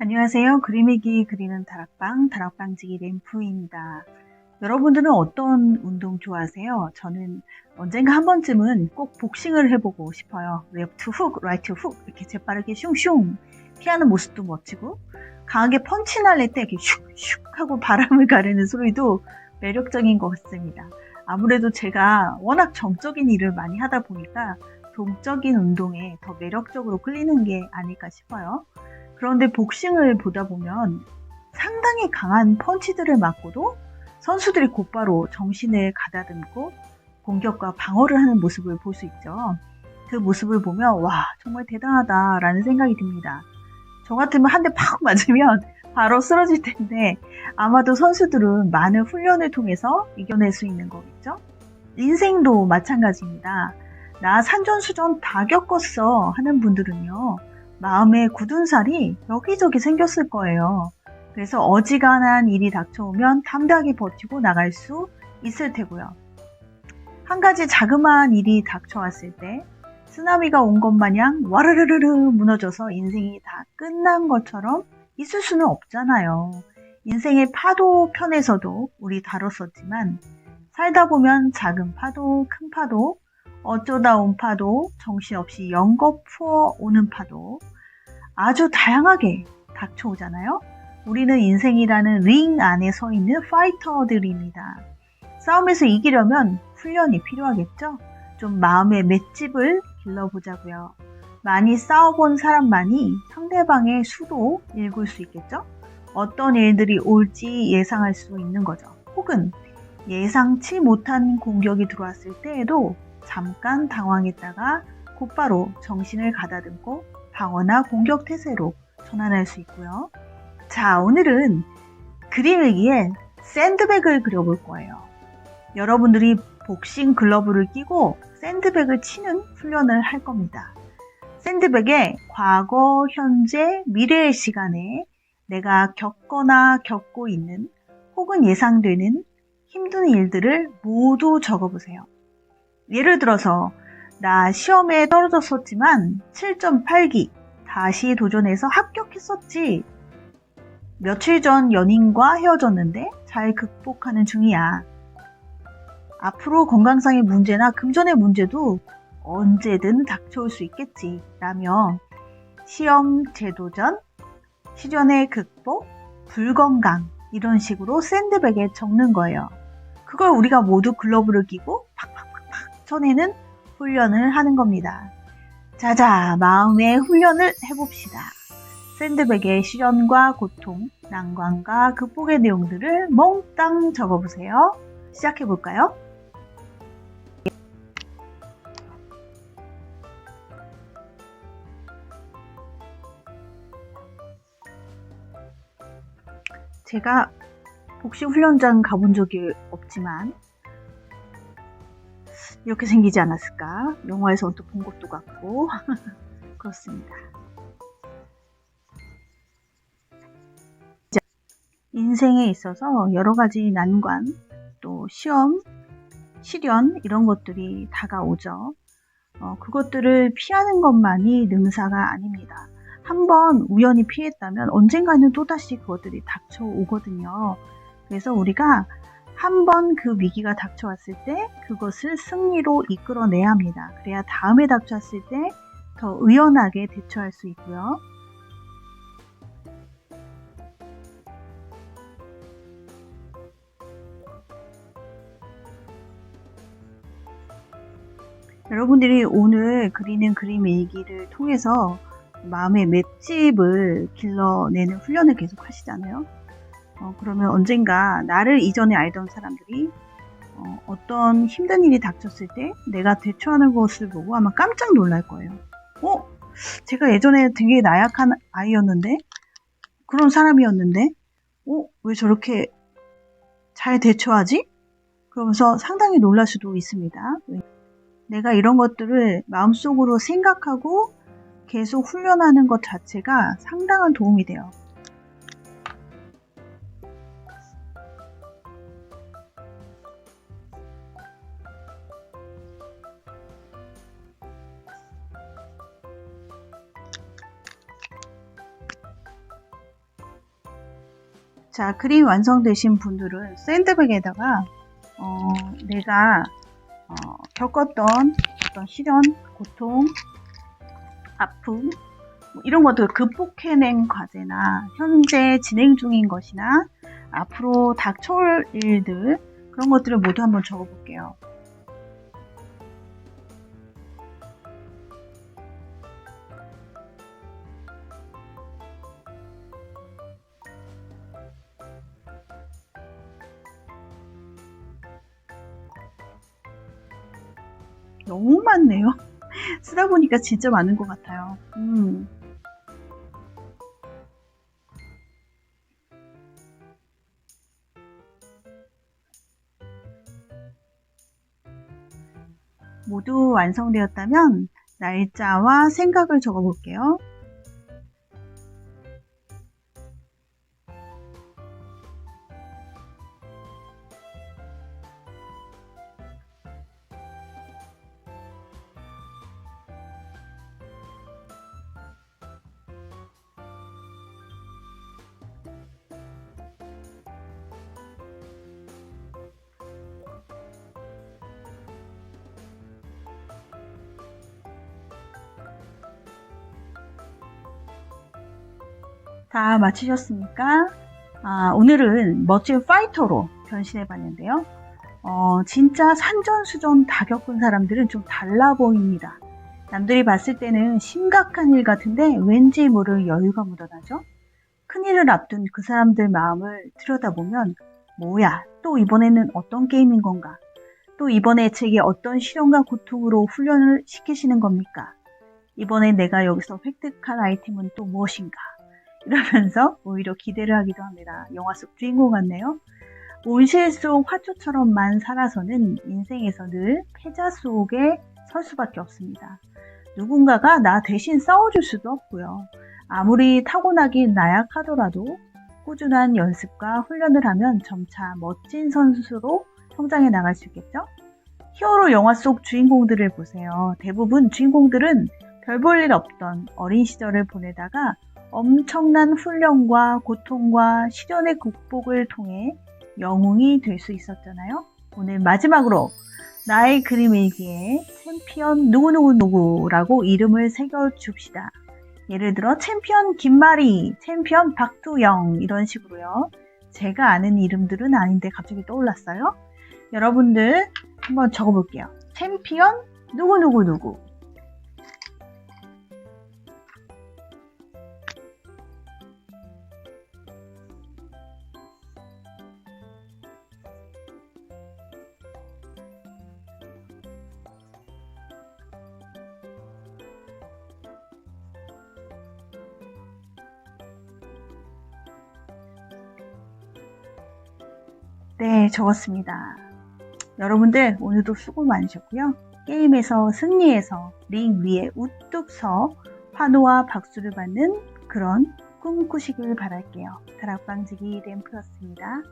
안녕하세요. 그림일기 그리는 다락방, 다락방지기 램프입니다. 여러분들은 어떤 운동 좋아하세요? 저는 언젠가 한 번쯤은 꼭 복싱을 해보고 싶어요. 레프트 훅, 라이트 훅 이렇게 재빠르게 슝슝 피하는 모습도 멋지고 강하게 펀치 날릴 때 이렇게 슉슉 하고 바람을 가르는 소리도 매력적인 것 같습니다. 아무래도 제가 워낙 정적인 일을 많이 하다 보니까 동적인 운동에 더 매력적으로 끌리는 게 아닐까 싶어요. 그런데 복싱을 보다 보면 상당히 강한 펀치들을 맞고도 선수들이 곧바로 정신을 가다듬고 공격과 방어를 하는 모습을 볼 수 있죠. 그 모습을 보면 와 정말 대단하다라는 생각이 듭니다. 저 같으면 한 대 팍 맞으면 바로 쓰러질 텐데 아마도 선수들은 많은 훈련을 통해서 이겨낼 수 있는 거겠죠. 인생도 마찬가지입니다. 나 산전수전 다 겪었어 하는 분들은요. 마음에 굳은 살이 여기저기 생겼을 거예요. 그래서 어지간한 일이 닥쳐오면 담대하게 버티고 나갈 수 있을 테고요. 한 가지 자그마한 일이 닥쳐왔을 때 쓰나미가 온 것 마냥 와르르르르 무너져서 인생이 다 끝난 것처럼 있을 수는 없잖아요. 인생의 파도 편에서도 우리 다뤘었지만 살다 보면 작은 파도, 큰 파도, 어쩌다 온 파도, 정신없이 연거 풀어 오는 파도, 아주 다양하게 닥쳐오잖아요. 우리는 인생이라는 링 안에 서 있는 파이터들입니다. 싸움에서 이기려면 훈련이 필요하겠죠? 좀 마음의 맷집을 길러보자고요. 많이 싸워본 사람만이 상대방의 수도 읽을 수 있겠죠? 어떤 일들이 올지 예상할 수 있는 거죠. 혹은 예상치 못한 공격이 들어왔을 때에도 잠깐 당황했다가 곧바로 정신을 가다듬고 방어나 공격 태세로 전환할 수 있고요. 자, 오늘은 그림 일기에 샌드백을 그려볼 거예요. 여러분들이 복싱 글러브를 끼고 샌드백을 치는 훈련을 할 겁니다. 샌드백에 과거, 현재, 미래의 시간에 내가 겪거나 겪고 있는 혹은 예상되는 힘든 일들을 모두 적어보세요. 예를 들어서 나 시험에 떨어졌었지만 7.8기 다시 도전해서 합격했었지. 며칠 전 연인과 헤어졌는데 잘 극복하는 중이야. 앞으로 건강상의 문제나 금전의 문제도 언제든 닥쳐올 수 있겠지. 라며 시험 재도전, 시전의 극복, 불건강 이런 식으로 샌드백에 적는 거예요. 그걸 우리가 모두 글러브를 끼고 쳐내는 훈련을 하는 겁니다. 자자, 마음의 훈련을 해봅시다. 샌드백의 시련과 고통, 난관과 극복의 내용들을 몽땅 적어보세요. 시작해볼까요? 제가 복싱 훈련장 가본 적이 없지만 이렇게 생기지 않았을까? 영화에서 또본 것도 같고 그렇습니다. 인생에 있어서 여러 가지 난관, 또 시험, 시련 이런 것들이 다가오죠. 어, 그것들을 피하는 것만이 능사가 아닙니다. 한번 우연히 피했다면 언젠가는 또다시 그것들이 닥쳐오거든요. 그래서 우리가 한 번 그 위기가 닥쳐왔을 때 그것을 승리로 이끌어내야 합니다. 그래야 다음에 닥쳤을 때 더 의연하게 대처할 수 있고요. 여러분들이 오늘 그리는 그림 일기를 통해서 마음의 맷집을 길러내는 훈련을 계속 하시잖아요. 어, 그러면 언젠가 나를 이전에 알던 사람들이 어, 떤 힘든 일이 닥쳤을 때 내가 대처하는 것을 보고 아마 깜짝 놀랄 거예요. 어? 제가 예전에 되게 나약한 아이였는데 그런 사람이었는데 어? 왜 저렇게 잘 대처하지? 그러면서 상당히 놀랄 수도 있습니다. 내가 이런 것들을 마음속으로 생각하고 계속 훈련하는 것 자체가 상당한 도움이 돼요. 자, 그림 완성되신 분들은 샌드백에다가 어, 내가 어, 겪었던 어떤 시련, 고통, 아픔 뭐 이런 것들 극복해낸 과제나 현재 진행 중인 것이나 앞으로 닥쳐올 일들 그런 것들을 모두 한번 적어볼게요. 너무 많네요. 쓰다 보니까 진짜 많은 것 같아요. 음. 모두 완성되었다면 날짜와 생각을 적어 볼게요. 다 마치셨습니까? 아, 오늘은 멋진 파이터로 변신해 봤는데요. 어, 진짜 산전수전 다 겪은 사람들은 좀 달라 보입니다. 남들이 봤을 때는 심각한 일 같은데 왠지 모를 여유가 묻어나죠? 큰일을 앞둔 그 사람들 마음을 들여다보면 뭐야, 또 이번에는 어떤 게임인 건가? 또 이번에 제게 어떤 시련과 고통으로 훈련을 시키시는 겁니까? 이번에 내가 여기서 획득할 아이템은 또 무엇인가? 이러면서 오히려 기대를 하기도 합니다. 영화 속 주인공 같네요. 온실 속 화초처럼만 살아서는 인생에서 늘 패자 속에 설 수밖에 없습니다. 누군가가 나 대신 싸워줄 수도 없고요. 아무리 타고나긴 나약하더라도 꾸준한 연습과 훈련을 하면 점차 멋진 선수로 성장해 나갈 수 있겠죠? 히어로 영화 속 주인공들을 보세요. 대부분 주인공들은 별 볼 일 없던 어린 시절을 보내다가 엄청난 훈련과 고통과 시련의 극복을 통해 영웅이 될 수 있었잖아요. 오늘 마지막으로 나의 그림 일기에 챔피언 누구누구누구라고 이름을 새겨줍시다. 예를 들어 챔피언 김마리, 챔피언 박두영 이런 식으로요. 제가 아는 이름들은 아닌데 갑자기 떠올랐어요. 여러분들 한번 적어볼게요. 챔피언 누구누구누구 네, 적었습니다. 여러분들 오늘도 수고 많으셨고요. 게임에서 승리해서 링 위에 우뚝 서 환호와 박수를 받는 그런 꿈꾸시길 바랄게요. 다락방지기 램프였습니다.